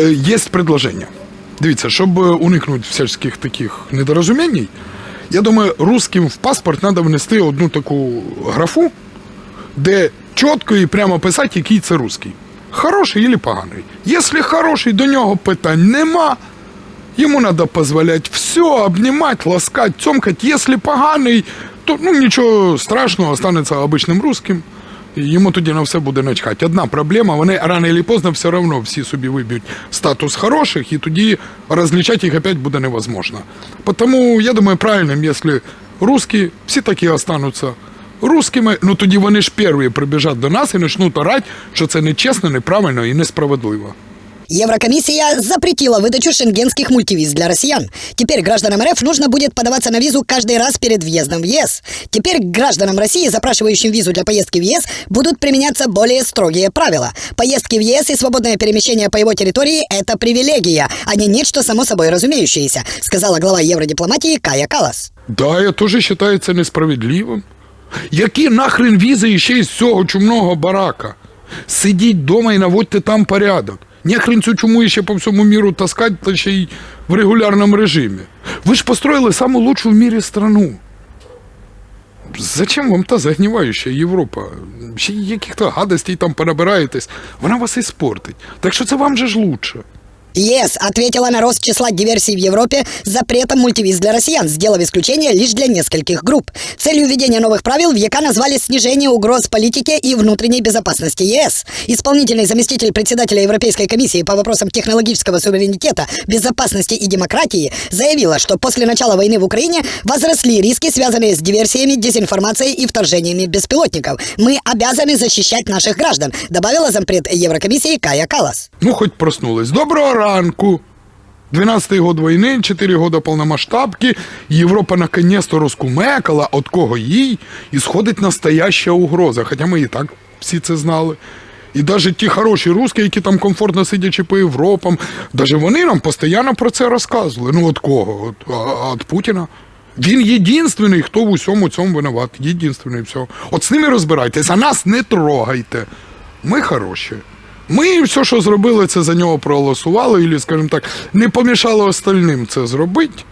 Е, Є предложення. Дивіться, щоб е, уникнути всяких таких недорозумінь, я думаю, русським в паспорт треба внести одну таку графу, де чітко і прямо писати, який це русський. Хороший або поганий. Якщо хороший, до нього питань нема. Йому треба дозволяти все, обнімати, ласкати, цьомкати. Якщо поганий, то ну, нічого страшного, останеться обичним русським. Йому тоді на все буде начхати. Одна проблема, вони рано чи поздно все одно всі собі виб'ють статус хороших, і тоді розлічати їх опять буде невозможно. Тому я думаю, правильним, якщо русські, всі такі остануться русскими, ну тоді вони ж перші прибіжать до нас і почнуть орати, що це нечесно, неправильно і несправедливо. Еврокомиссия запретила выдачу шенгенских мультивиз для россиян. Теперь гражданам РФ нужно будет подаваться на визу каждый раз перед въездом в ЕС. Теперь к гражданам России, запрашивающим визу для поездки в ЕС, будут применяться более строгие правила. Поездки в ЕС и свободное перемещение по его территории – это привилегия, а не нечто само собой разумеющееся, сказала глава евродипломатии Кая Калас. Да, я теж вважаю це несправедливим. Які нахрен візи ще із цього чумного барака? Сидіть вдома і наводьте там порядок. Нехрен цю чуму ще по всьому міру таскати, та ще й в регулярному режимі. Ви ж построїли саму лучшу в мірі страну. Зачем вам та загніваюча Європа? Ще яких-то гадостей там перебираєтесь, вона вас іспортить. Так що це вам же ж лучше. ЕС ответила на рост числа диверсий в Европе запретом мультивиз для россиян, сделав исключение лишь для нескольких групп. Целью введения новых правил в ЕК назвали снижение угроз политике и внутренней безопасности ЕС. Исполнительный заместитель председателя Европейской комиссии по вопросам технологического суверенитета, безопасности и демократии заявила, что после начала войны в Украине возросли риски, связанные с диверсиями, дезинформацией и вторжениями беспилотников. Мы обязаны защищать наших граждан, добавила зампред Еврокомиссии Кая Калас. Ну, хоч проснулись. Доброго ранку. 12-й год війни, 4 года повномасштабки. Європа наконец-то розкумекала, от кого їй ісходить настояща угроза. Хоча ми і так всі це знали. І навіть ті хороші русські, які там комфортно сидячи по Європам, навіть вони нам постійно про це розказували. Ну, от кого? От, от Путіна. Він єдинственний, хто в усьому цьому винуват. Єдинственний все. От з ними розбирайтесь, а нас не трогайте. Ми хороші. Ми все, що зробили, це за нього проголосували, і, скажімо так, не помішало остальним це зробити.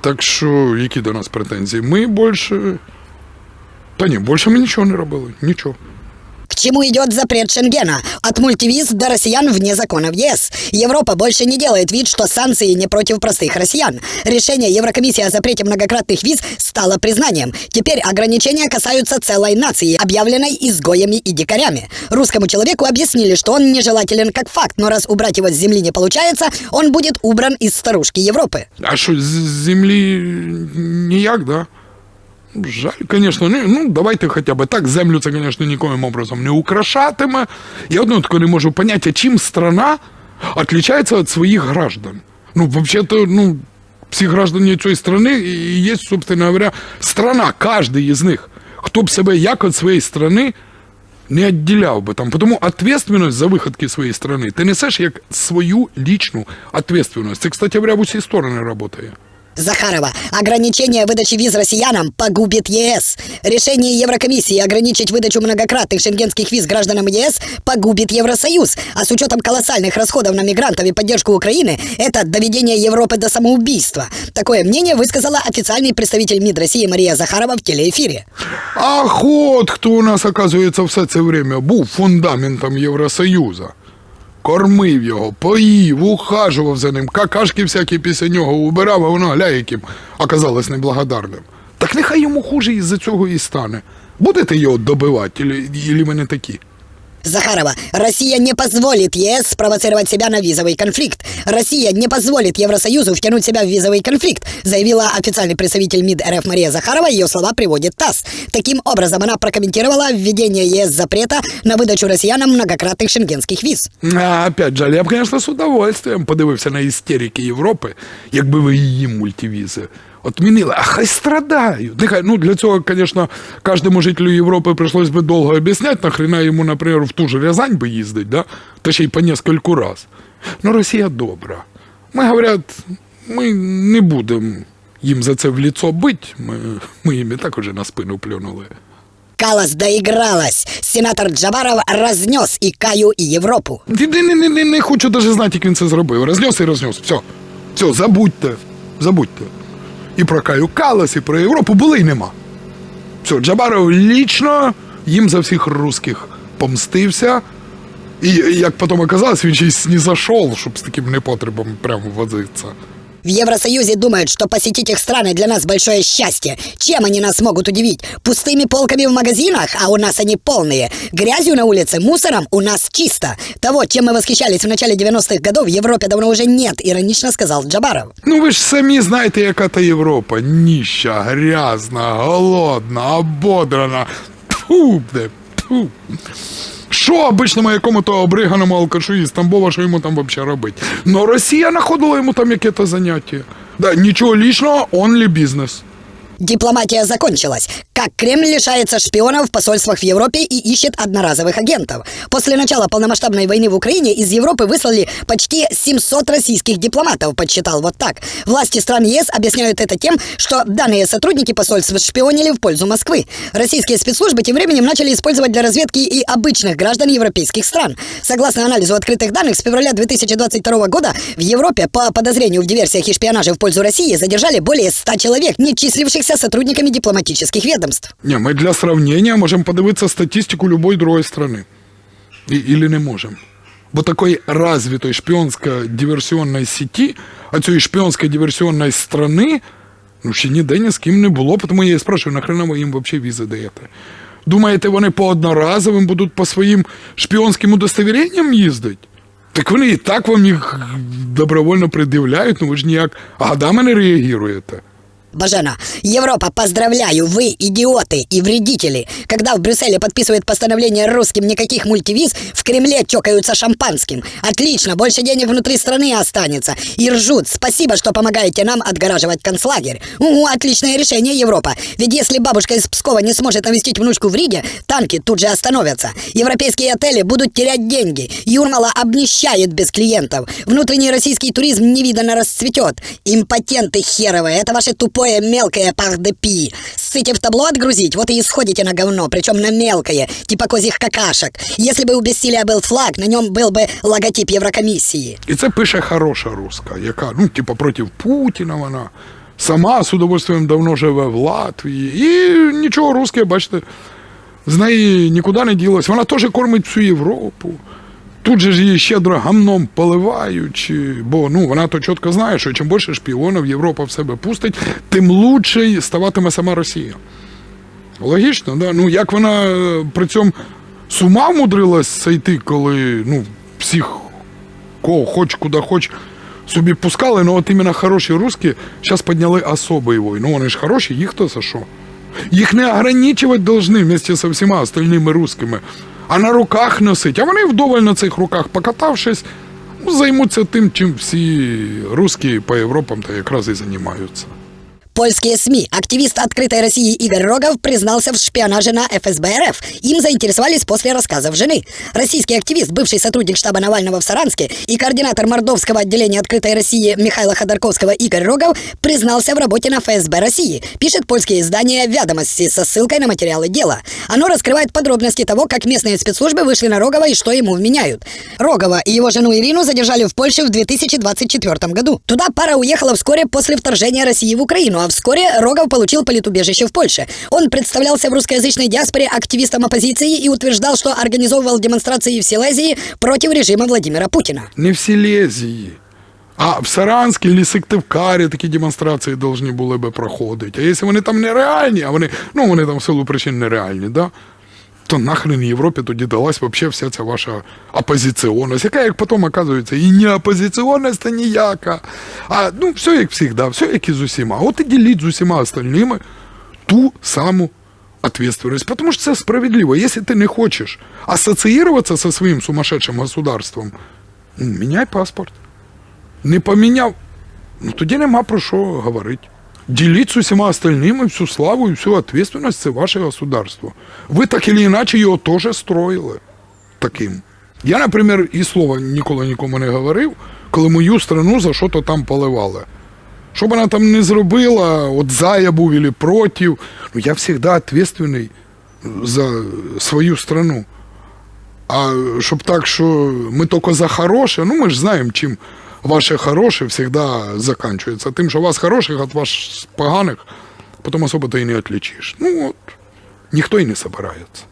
Так що, які до нас претензії? Ми більше. Та ні, більше ми нічого не робили. Нічого. К чему идет запрет Шенгена? От мультивиз до россиян вне закона в ЕС. Европа больше не делает вид, что санкции не против простых россиян. Решение Еврокомиссии о запрете многократных виз стало признанием. Теперь ограничения касаются целой нации, объявленной изгоями и дикарями. Русскому человеку объяснили, что он нежелателен как факт, но раз убрать его с земли не получается, он будет убран из старушки Европы. А що, з з землі ніяк, да? Жаль, звісно, ну, давайте хоча б так. Землю це, звісно, нікоїм образом не украшатиме. Я одно тако не можу поняти, чим страна отличается від своїх граждан. Ну, взагалі-то, ну, всі граждані цієї страни і є, собственно говоря, страна, кожен із них. Хто б себе як від своєї страни не відділяв би там. Тому відповідальність за виходки своєї страни ти несеш як свою лічну відповідальність. Це, кстати в усі сторони працює. Захарова. Ограничение выдачи виз россиянам погубит ЕС. Решение Еврокомиссии ограничить выдачу многократных шенгенских виз гражданам ЕС погубит Евросоюз. А с учетом колоссальных расходов на мигрантов и поддержку Украины, это доведение Европы до самоубийства. Такое мнение высказала официальный представитель МИД России Мария Захарова в телеэфире. Ах, от хто у нас, оказується, все це время був фундаментом Євросоюзу. Кормив його, поїв, ухажував за ним, какашки всякі після нього убирав, а воно гля яким оказалось неблагодарним. Так нехай йому хуже із-за цього і стане. Будете його добивати, ілі, ілі ми не такі? Захарова. Россия не позволит ЕС спровоцировать себя на визовый конфликт. Россия не позволит Евросоюзу втянуть себя в визовый конфликт, заявила официальный представитель МИД РФ Мария Захарова. Ее слова приводит ТАСС. Таким образом, она прокомментировала введение ЕС запрета на выдачу россиянам многократных шенгенских виз. А, опять же, я б, звісно, з удовольствием подивився на істерики Європи, якби ви її мультивізи Отмінили. А хай страдають. Нехай, ну, для цього, звісно, кожному жителю Європи прийшлось би довго об'ясняти, нахрена йому, наприклад, в ту ж Рязань би їздить, да? та ще й по нескольку раз. Ну, Росія добра. Ми, говорять, ми не будемо їм за це в ліцо бити, ми, ми їм і так уже на спину плюнули. Калас доигралась. Сенатор Джабаров разнес и Каю, и Европу. Не, не, не, не, не хочу навіть знати, як він це зробив. Рознес і рознес. Все. Все, забудьте. Забудьте. І про Каю Калас, і про Європу були й нема. Все, Джабаров лічно їм за всіх русських помстився. І як потім оказалось, він ще й снизошов, щоб з таким непотребом прямо возитися. В Евросоюзе думают, что посетить их страны для нас большое счастье. Чем они нас могут удивить? Пустыми полками в магазинах, а у нас они полные. Грязью на улице, мусором у нас чисто. Того, чем мы восхищались в начале 90-х годов, в Европе давно уже нет, иронично сказал Джабаров. Ну ви ж самі знаєте, яка та Європа. Ніща, грязна, голодна, ободрана. Тьфу, де, тьфу. Що обичному якому-то обриганому алкашу із Тамбова, що йому там взагалі робити? Ну Росія знаходила йому там яке-то заняття. Да, нічого лічного, онлі бізнес. Дипломатия закончилась. Как Кремль лишается шпионов в посольствах в Европе и ищет одноразовых агентов. После начала полномасштабной войны в Украине из Европы выслали почти 700 российских дипломатов, подсчитал вот так. Власти стран ЕС объясняют это тем, что данные сотрудники посольств шпионили в пользу Москвы. Российские спецслужбы тем временем начали использовать для разведки и обычных граждан европейских стран. Согласно анализу открытых данных, с февраля 2022 года в Европе по подозрению в диверсиях и шпионаже в пользу России задержали более 100 человек, не числившихся сотрудниками дипломатических ведомств. Не, ми для сравнення можемо подивитися статистику любої другої страны. І, или не можемо. Бо такої развитой шпіонсько-диверсіонної сеті, а цієї шпіонсько-диверсіонної страни, ну ще ніде ні з ким не було, тому я і спрашиваю, нахрена ви їм взагалі візи даєте? Думаєте, вони по одноразовим будуть по своїм шпіонським удостовіренням їздити? Так вони і так вам їх добровольно пред'являють, ну ви ж ніяк годами не реагуєте. Бажена, Европа, поздравляю, вы идиоты и вредители. Когда в Брюсселе подписывают постановление русским никаких мультивиз, в Кремле чокаются шампанским. Отлично, больше денег внутри страны останется. И ржут. Спасибо, что помогаете нам отгораживать концлагерь. Угу, отличное решение, Европа. Ведь если бабушка из Пскова не сможет навестить внучку в Риге, танки тут же остановятся. Европейские отели будут терять деньги. Юрмала обнищает без клиентов. Внутренний российский туризм невиданно расцветет. Импотенты херовые, это ваше тупое мелкое пахдепи. Ссыте в табло отгрузить, вот и исходите на говно, причем на мелкое, типа козьих какашек. Если бы у бессилия был флаг, на нем был бы логотип Еврокомиссии. І це пише хороша руска, яка, ну, типу, проти Путіна вона. Сама з удовольствием давно живе в Латвії. І нічого русське, бачите, з неї нікуди не ділось. Вона теж кормить всю Європу. Тут же ж її щедро гамном поливаючи, бо ну, вона то чітко знає, що чим більше шпіонів Європа в себе пустить, тим лучше ставатиме сама Росія. Логічно, да? Ну як вона е, при цьому з ума вмудрилась зайти, коли ну, всіх кого хоч, куди хоч собі пускали, ну от іменно хороші русські зараз підняли особий вой. Ну вони ж хороші, їх то за що? Їх не ограничувати должны вместе со всіма остальними русскими, а на руках носить. А вони вдоволь на цих руках покатавшись, ну, займуться тим, чим всі русські по Європам та якраз і займаються. Польские СМИ. Активист «Открытой России» Игорь Рогов признался в шпионаже на ФСБ РФ. Им заинтересовались после рассказов жены. Российский активист, бывший сотрудник штаба Навального в Саранске и координатор мордовского отделения «Открытой России» Михаила Ходорковского Игорь Рогов признался в работе на ФСБ России. Пишет польское издание «Ведомости» со ссылкой на материалы дела. Оно раскрывает подробности того, как местные спецслужбы вышли на Рогова и что ему вменяют. Рогова и его жену Ирину задержали в Польше в 2024 году. Туда пара уехала вскоре после вторжения России в Украину, а вскоре Рогов получил политубежище в Польше. Он представлялся в русскоязычной диаспоре активистом оппозиции и утверждал, что организовывал демонстрации в Силезии против режима Владимира Путина. Не в Силезії. А в Саранській чи Сыктывкаре такі демонстрації повинні були би проходити. А якщо вони там нереальні, а вони, ну вони там в силу причин нереальні, да? То нахрен Європі тоді далась вообще вся ця ваша опозиціонність, яка, як потім оказується, і не опозиціонність, а ніяка. А ну, все як завжди, все як і з усіма. От і діліть з усіма остальними ту саму ответственность. Потому что это справедливо. Если ты не хочешь ассоциироваться со своим сумасшедшим государством, ну, меняй паспорт. Не поміняв, ну тоді нема про що говорити. Діліть з усіма остальними всю славу і всю ответственность це ваше государство. Ви так или іначе його теж строїли таким. Я, наприклад, і слова ніколи нікому не говорив, коли мою страну за що то там поливали. Що б вона там не зробила, от за я був или проти, ну я завжди ответственний за свою страну. А щоб так, що ми тільки за хороше, ну ми ж знаємо, чим ваше хороше завжди закінчується. Тим, що у вас хороших от вас поганих, потім особо ти і не відлічиш. Ну от, ніхто і не собирається.